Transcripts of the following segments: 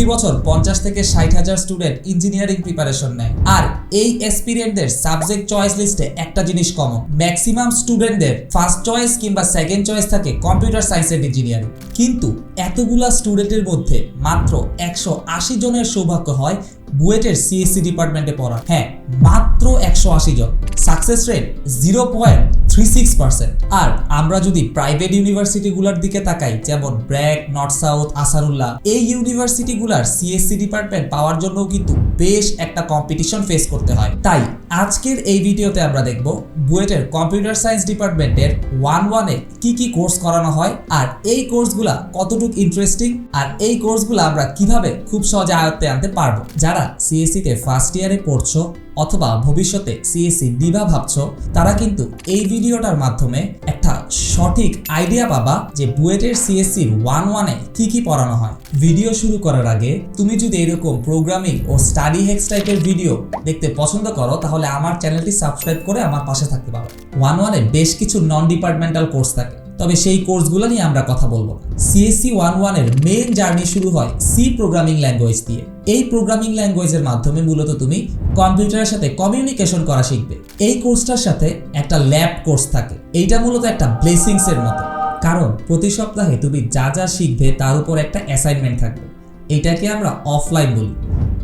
প্রতি বছর পঞ্চাশ থেকে ষাট হাজার স্টুডেন্ট ইঞ্জিনিয়ারিং প্রিপারেশন নেয়। আর এই এক্সপিরিয়েন্টদের সাবজেক্ট চয়েস লিস্টে একটা জিনিস কমন ম্যাক্সিমাম স্টুডেন্টদের ফার্স্ট চয়েস কিংবা সেকেন্ড চয়েস থাকে কম্পিউটার সায়েন্স এন্ড ইঞ্জিনিয়ারিং কিন্তু এতগুলা স্টুডেন্টের মধ্যে মাত্র একশো আশি জনের সৌভাগ্য হয় বুয়েটের সিএসসি ডিপার্টমেন্টে পড়া। হ্যাঁ মাত্র একশো আশি জন। Success rate zero point three six percent আর আমরা যদি প্রাইভেট ইউনিভার্সিটিগুলোর দিকে তাকাই, যেমন ব্র্যাক, নর্থ সাউথ, আসারুল্লাহ, এই ইউনিভার্সিটিগুলার সিএসসি ডিপার্টমেন্ট পাওয়ার জন্য কিন্তু বেশ একটা কম্পিটিশন ফেস করতে হয়। তাই আজকের এই ভিডিওতে আমরা দেখব বুয়েটের কম্পিউটার সায়েন্স ডিপার্টমেন্টের ওয়ান ওয়ানে কি কি কোর্স করানো হয়, আর এই কোর্সগুলা কতটুকু ইন্টারেস্টিং আর এই কোর্সগুলো আমরা কীভাবে খুব সহজে আয়ত্তে আনতে পারব। যারা সিএসসি তে ফার্স্ট ইয়ারে পড়ছো অথবা ভবিষ্যতে সিএসসি দিবা ভাবছ, তারা কিন্তু এই ভিডিওটার মাধ্যমে একটা সঠিক আইডিয়া পাবা যে বুয়েটের সিএসসির ওয়ান ওয়ানে কি কি পড়ানো হয়। ভিডিও শুরু করার আগে তুমি যদি এরকম প্রোগ্রামিং ও স্টাডি হেক্স টাইপের ভিডিও দেখতে পছন্দ করো, তাহলে আমার চ্যানেলটি সাবস্ক্রাইব করে আমার পাশে থাকতে পারো। ওয়ান ওয়ানে বেশ কিছু নন ডিপার্টমেন্টাল কোর্স থাকে। তবে সেই কোর্সগুলো নিয়ে আমরা কথা বলব সিএসসি ওয়ান ওয়ানের মেইন জার্নি শুরু হয় সি প্রোগ্রামিং ল্যাঙ্গুয়েজ দিয়ে। এই প্রোগ্রামিং ল্যাঙ্গুয়েজের মাধ্যমে মূলত তুমি কম্পিউটারের সাথে কমিউনিকেশন করা শিখবে। এই কোর্সটার সাথে একটা ল্যাব কোর্স থাকে। এইটা মূলত একটা ব্লেসিংস এর মতো। কারণ প্রতি সপ্তাহে তুমি যা যা শিখবে তার উপর একটা অ্যাসাইনমেন্ট থাকবে। এটাকে আমরা অফলাইন বলি।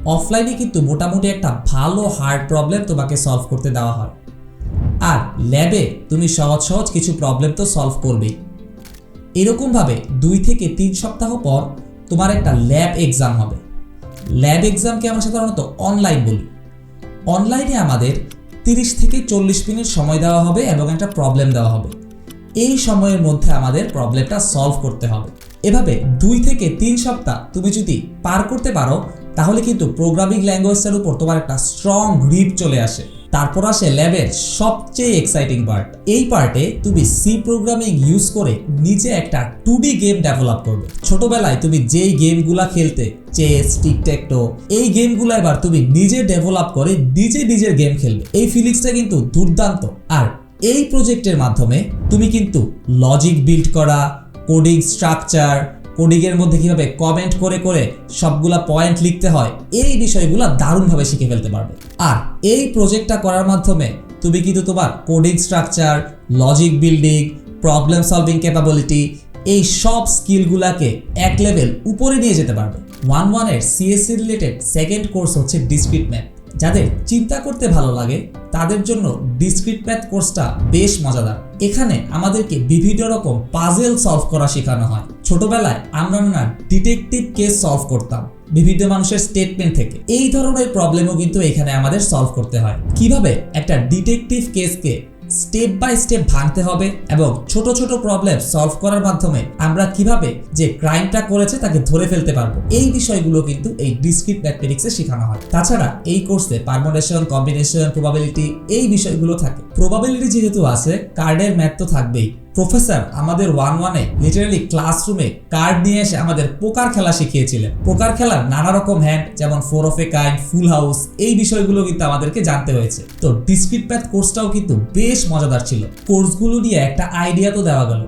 অফলাইনে কিন্তু মোটামুটি একটা ভালো হার্ড প্রবলেম তোমাকে সলভ করতে দেওয়া হয়। ল্যাবে তুমি সহজ সহজ কিছু প্রবলেম তো সলভ করবেই। এরকমভাবে দুই থেকে তিন সপ্তাহ পর তোমার একটা ল্যাব এক্সাম হবে। ল্যাব এক্সামকে আমরা সাধারণত অনলাইন বলি। অনলাইনে আমাদের তিরিশ থেকে চল্লিশ মিনিট সময় দেওয়া হবে এবং একটা প্রবলেম দেওয়া হবে। এই সময়ের মধ্যে আমাদের প্রবলেমটা সলভ করতে হবে। এভাবে দুই থেকে তিন সপ্তাহ তুমি যদি পার করতে পারো, তাহলে কিন্তু প্রোগ্রামিং ল্যাঙ্গুয়েজটার উপর তোমার একটা স্ট্রং গ্রিপ চলে আসে। তারপর আসে ল্যাবের সবচেয়ে এক্সাইটিং পার্ট এই পার্টে তুমি সি প্রোগ্রামিং ইউজ করে নিজে একটা টু গেম ডেভেলপ করবে। ছোটবেলায় তুমি যেই গেমগুলা খেলতে চেস টিকটেকটো এই গেমগুলো এবার তুমি নিজে ডেভেলপ করে নিজে নিজের গেম খেলবে। এই ফিলিংসটা কিন্তু দুর্দান্ত। আর এই প্রজেক্টের মাধ্যমে তুমি কিন্তু লজিক বিল্ড করা কোডিং স্ট্রাকচার কোডিংয়ের মধ্যে কীভাবে কমেন্ট করে করে সবগুলা পয়েন্ট লিখতে হয়, এই বিষয়গুলো দারুণভাবে শিখে ফেলতে পারবে। আর এই প্রজেক্টটা করার মাধ্যমে তুমি কিন্তু তোমার coding structure logic building problem solving capability এই সব স্কিলগুলাকে এক লেভেল উপরে নিয়ে যেতে পারবে। ওয়ান ওয়ানের সিএসসি রিলেটেড সেকেন্ড কোর্স হচ্ছে ডিসক্রিট ম্যাথ যাদের চিন্তা করতে ভালো লাগে, তাদের জন্য ডিসক্রিট ম্যাথ কোর্সটা বেশ মজাদার। এখানে আমাদেরকে বিভিন্ন রকম পাজেল সলভ করা শেখানো হয়। ছোটবেলায় আমরা না ডিটেকটিভ কেস সলভ করতাম, বিভিন্ন মানুষের স্টেটমেন্ট থেকে। এই ধরনের প্রবলেমও কিন্তু এখানে আমাদের সলভ করতে হয়। কীভাবে একটা ডিটেকটিভ কেসকে স্টেপ বাই স্টেপ ভাঙতে হবে এবং ছোট ছোট প্রবলেম সলভ করার মাধ্যমে আমরা কীভাবে যে ক্রাইমটা করেছে তাকে ধরে ফেলতে পারব? এই বিষয়গুলো কিন্তু এই ডিসক্রিট ম্যাথমেটিক্সে শেখানো হয়। তাছাড়া এই কোর্সে পারমোনেশন কম্বিনেশন প্রবাবিলিটি এই বিষয়গুলো থাকে। প্রবাবিলিটি যেহেতু আছে কার্ডের ম্যাথ তো থাকবেই। প্রফেসর, আমাদের ওয়ান ওয়ানে লিটারালি ক্লাসরুমে কার্ড নিয়ে এসে আমাদের পোকার খেলা শিখিয়েছিলেন। পোকার খেলার নানা রকম হ্যান্ড যেমন four of a kind full house এই বিষয়গুলো কিন্তু আমাদেরকে জানতে হয়েছে। তো ডিসক্রিট প্যাথ কোর্সটাও কিন্তু বেশ মজাদার ছিল। কোর্সগুলো নিয়ে একটা আইডিয়া তো দেওয়া গেল।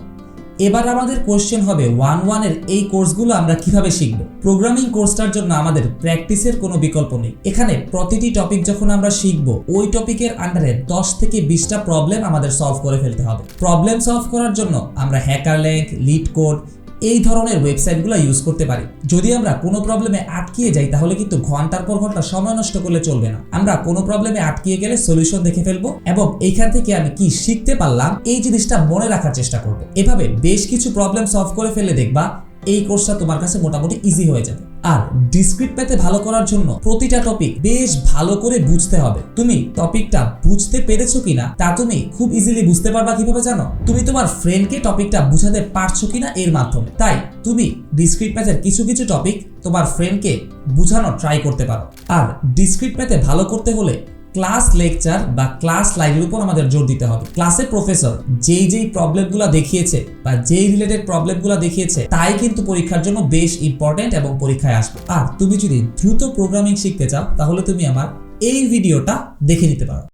এবার আমাদের কোশ্চেন হবে ওয়ান ওয়ানের এই কোর্সগুলো আমরা কীভাবে শিখব? প্রোগ্রামিং কোর্সটার জন্য আমাদের প্র্যাকটিসের কোনো বিকল্প নেই। এখানে প্রতিটি টপিক যখন আমরা শিখব, ওই টপিকের আন্ডারে দশ থেকে বিশটা প্রবলেম আমাদের সলভ করে ফেলতে হবে। প্রবলেম সলভ করার জন্য আমরা হ্যাকার ল্যাঙ্ক লিড কোড এই ধরনের ওয়েবসাইটগুলো ইউজ করতে পারি। যদি আমরা কোনো প্রবলেমে আটকিয়ে যাই, তাহলে কিন্তু ঘণ্টার পর ঘণ্টা সময় নষ্ট করলে চলবে না। আমরা কোনো প্রবলেমে আটকিয়ে গেলে সলিউশন দেখে ফেলব এবং এখান থেকে আমি কি শিখতে পারলাম, এই জিনিসটা মনে রাখার চেষ্টা করব। এভাবে বেশ কিছু প্রবলেম সলভ করে ফেলে দেখবা, এই কোর্সটা তোমার কাছে মোটামুটি ইজি হয়ে যাবে। আর ডিসক্রিট পেতে ভালো করার জন্য প্রতিটা টপিক বেশ ভালো করে বুঝতে হবে। তুমি টপিকটা বুঝতে পেরেছ কিনা তা তুমি খুব ইজিলি বুঝতে পারবা কীভাবে জানো? তুমি তোমার ফ্রেন্ডকে টপিকটা বুঝাতে পারছ কিনা এর মাধ্যমে। তাই তুমি ডিসক্রিট ম্যাথের কিছু কিছু টপিক তোমার ফ্রেন্ডকে বুঝানো ট্রাই করতে পারো। আর ডিসক্রিট ম্যাথে ভালো করতে হলে ক্লাস লেকচার বা ক্লাস লাইভের উপর আমাদের জোর দিতে হবে। ক্লাসে প্রফেসর যেই যেই প্রবলেমগুলো দেখিয়েছে বা যেই রিলেটেড প্রবলেমগুলো দেখিয়েছে, তাই কিন্তু পরীক্ষার জন্য বেশ ইম্পর্টেন্ট এবং পরীক্ষায় আসবে। আর তুমি যদি দ্রুত প্রোগ্রামিং শিখতে চাও, তাহলে তুমি আমার এই ভিডিওটা দেখে নিতে পারো।